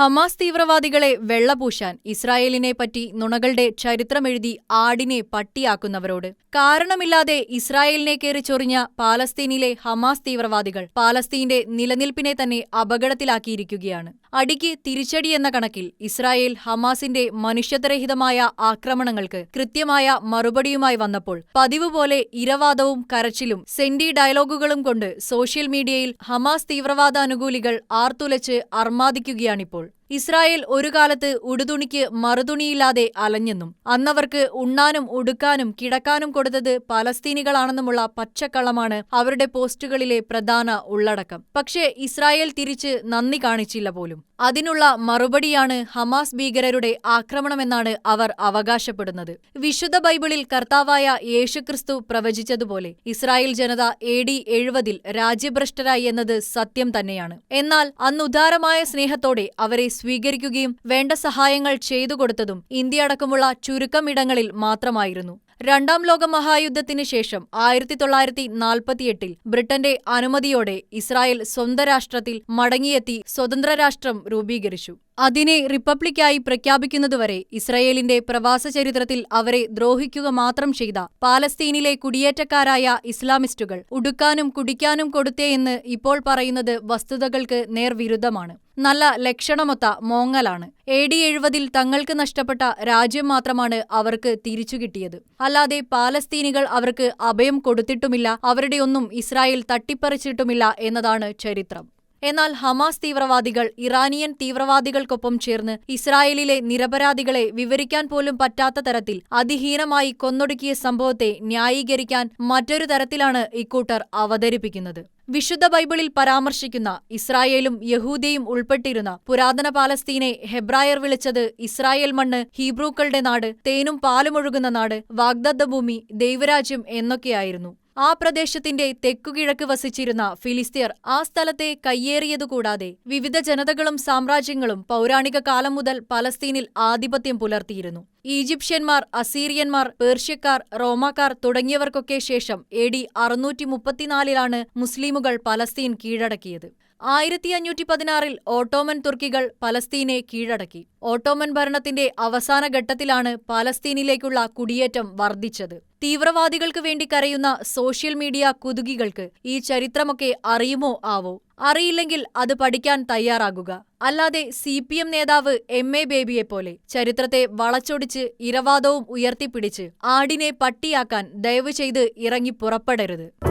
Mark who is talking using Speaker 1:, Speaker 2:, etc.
Speaker 1: Hamas തീവ്രവാദികളെ വെള്ളപൂശാൻ ഇസ്രായേലിനെ പറ്റി നുണകളുടെ ചരിത്രമെഴുതി ആടിനെ പട്ടിയാക്കുന്നവരോട്. കാരണമില്ലാതെ ഇസ്രായേലിനെ കയറി ചൊറിഞ്ഞ പാലസ്തീനിലെ ഹമാസ് തീവ്രവാദികൾ പാലസ്തീന്റെ നിലനിൽപ്പിനെ തന്നെ അപകടത്തിലാക്കിയിരിക്കുകയാണ്. അടിക്ക് തിരിച്ചടി എന്ന കണക്കിൽ ഇസ്രായേൽ ഹമാസിന്റെ മനുഷ്യത്വരഹിതമായ ആക്രമണങ്ങൾക്ക് കൃത്യമായ മറുപടിയുമായി വന്നപ്പോൾ പതിവ് പോലെ ഇരവാദവും കരച്ചിലും സെന്റി ഡയലോഗുകളും കൊണ്ട് സോഷ്യൽ മീഡിയയിൽ ഹമാസ് തീവ്രവാദ അനുകൂലികൾ ആർത്തുലച്ച് അർമാദിക്കുകയാണിപ്പോൾ. right? ഇസ്രായേൽ ഒരു കാലത്ത് ഉടുതുണിക്ക് മറുതുണിയില്ലാതെ അലഞ്ഞെന്നും അന്നവർക്ക് ഉണ്ണാനും ഉടുക്കാനും കിടക്കാനും കൊടുത്തത് പലസ്തീനികളാണെന്നുമുള്ള പച്ചക്കള്ളമാണ് അവരുടെ പോസ്റ്റുകളിലെ പ്രധാന ഉള്ളടക്കം. പക്ഷേ ഇസ്രായേൽ തിരിച്ച് നന്ദി കാണിച്ചില്ല പോലും. അതിനുള്ള മറുപടിയാണ് ഹമാസ് ഭീകരരുടെ ആക്രമണമെന്നാണ് അവർ അവകാശപ്പെടുന്നത്. വിശുദ്ധ ബൈബിളിൽ കർത്താവായ യേശുക്രിസ്തു പ്രവചിച്ചതുപോലെ ഇസ്രായേൽ ജനത എ ഡി എഴുപതിൽ രാജ്യഭ്രഷ്ടരായി എന്നത് സത്യം തന്നെയാണ്. എന്നാൽ അന്നുദാരമായ സ്നേഹത്തോടെ അവരെ സ്വീകരിക്കുകയും വേണ്ട സഹായങ്ങൾ ചെയ്തു കൊടുത്തതും ഇന്ത്യ അടക്കമുള്ള ചുരുക്കമിടങ്ങളിൽ മാത്രമായിരുന്നു രണ്ടാം ലോക മഹായുദ്ധത്തിന് ശേഷം ആയിരത്തി തൊള്ളായിരത്തി നാൽപ്പത്തിയെട്ടിൽ ബ്രിട്ടന്റെ അനുമതിയോടെ ഇസ്രായേൽ സ്വന്തം രാഷ്ട്രത്തിൽ മടങ്ങിയെത്തി സ്വതന്ത്ര രാഷ്ട്രം രൂപീകരിച്ചു. അതിനെ റിപ്പബ്ലിക്കായി പ്രഖ്യാപിക്കുന്നതുവരെ ഇസ്രയേലിന്റെ പ്രവാസ ചരിത്രത്തിൽ അവരെ ദ്രോഹിക്കുക മാത്രം ചെയ്ത പാലസ്തീനിലെ കുടിയേറ്റക്കാരായ ഇസ്ലാമിസ്റ്റുകൾ ഉടുക്കാനും കുടിക്കാനും കൊടുത്തേയെന്ന് ഇപ്പോൾ പറയുന്നത് വസ്തുതകൾക്ക് നേർവിരുദ്ധമാണ്. നല്ല ലക്ഷണമൊത്ത മോങ്ങലാണ്. എ ഡി എഴുപതിൽ തങ്ങൾക്ക് നഷ്ടപ്പെട്ട രാജ്യം മാത്രമാണ് അവർക്ക് തിരിച്ചു കിട്ടിയത്. അല്ലാതെ പാലസ്തീനികൾ അവർക്ക് അഭയം കൊടുത്തിട്ടുമില്ല അവരുടെയൊന്നും ഇസ്രായേൽ തട്ടിപ്പറിച്ചിട്ടുമില്ല എന്നതാണ് ചരിത്രം. എന്നാൽ ഹമാസ് തീവ്രവാദികൾ ഇറാനിയൻ തീവ്രവാദികൾക്കൊപ്പം ചേർന്ന് ഇസ്രായേലിലെ നിരപരാധികളെ വിവരിക്കാൻ പോലും പറ്റാത്ത തരത്തിൽ അതിഹീനമായി കൊന്നൊടുക്കിയ സംഭവത്തെ ന്യായീകരിക്കാൻ മറ്റൊരു തരത്തിലാണ് ഇക്കൂട്ടർ അവതരിപ്പിക്കുന്നത്. വിശുദ്ധ ബൈബിളിൽ പരാമർശിക്കുന്ന ഇസ്രായേലും യഹൂദയും ഉൾപ്പെട്ടിരുന്ന പുരാതന പാലസ്തീനെ ഹെബ്രായർ വിളിച്ചത് ഇസ്രായേൽ മണ്ണ് ഹീബ്രൂക്കളുടെ നാട് തേനും പാലുമൊഴുകുന്ന നാട് വാഗ്ദത്ത ഭൂമി ദൈവരാജ്യം എന്നൊക്കെയായിരുന്നു. ആ പ്രദേശത്തിന്റെ തെക്കുകിഴക്ക് വസിച്ചിരുന്ന ഫിലിസ്തീർ ആ സ്ഥലത്തെ കയ്യേറിയതുകൂടാതെ വിവിധ ജനതകളും സാമ്രാജ്യങ്ങളും പൗരാണിക കാലം മുതൽ പലസ്തീനിൽ ആധിപത്യം പുലർത്തിയിരുന്നു. ഈജിപ്ഷ്യന്മാർ അസീറിയന്മാർ പേർഷ്യക്കാർ റോമാക്കാർ തുടങ്ങിയവർക്കൊക്കെ ശേഷം എ ഡി അറുന്നൂറ്റി മുപ്പത്തിനാലിലാണ് മുസ്ലിമുകൾ പലസ്തീൻ കീഴടക്കിയത്. ആയിരത്തി അഞ്ഞൂറ്റി പതിനാറിൽ ഓട്ടോമൻ തുർക്കികൾ പലസ്തീനെ കീഴടക്കി. ഓട്ടോമൻ ഭരണത്തിന്റെ അവസാന ഘട്ടത്തിലാണ് പാലസ്തീനിലേക്കുള്ള കുടിയേറ്റം വർദ്ധിച്ചത്. തീവ്രവാദികൾക്ക് വേണ്ടി കരയുന്ന സോഷ്യൽ മീഡിയ കുതുകികൾക്ക് ഈ ചരിത്രമൊക്കെ അറിയുമോ ആവോ? അറിയില്ലെങ്കിൽ അത് പഠിക്കാൻ തയ്യാറാകുക. അല്ലാതെ സി പി എം നേതാവ് എം എ ബേബിയെപ്പോലെ ചരിത്രത്തെ വളച്ചൊടിച്ച് ഇരവാദവും ഉയർത്തിപ്പിടിച്ച് ആടിനെ പട്ടിയാക്കാൻ ദയവ് ചെയ്ത് ഇറങ്ങി പുറപ്പെടരുത്.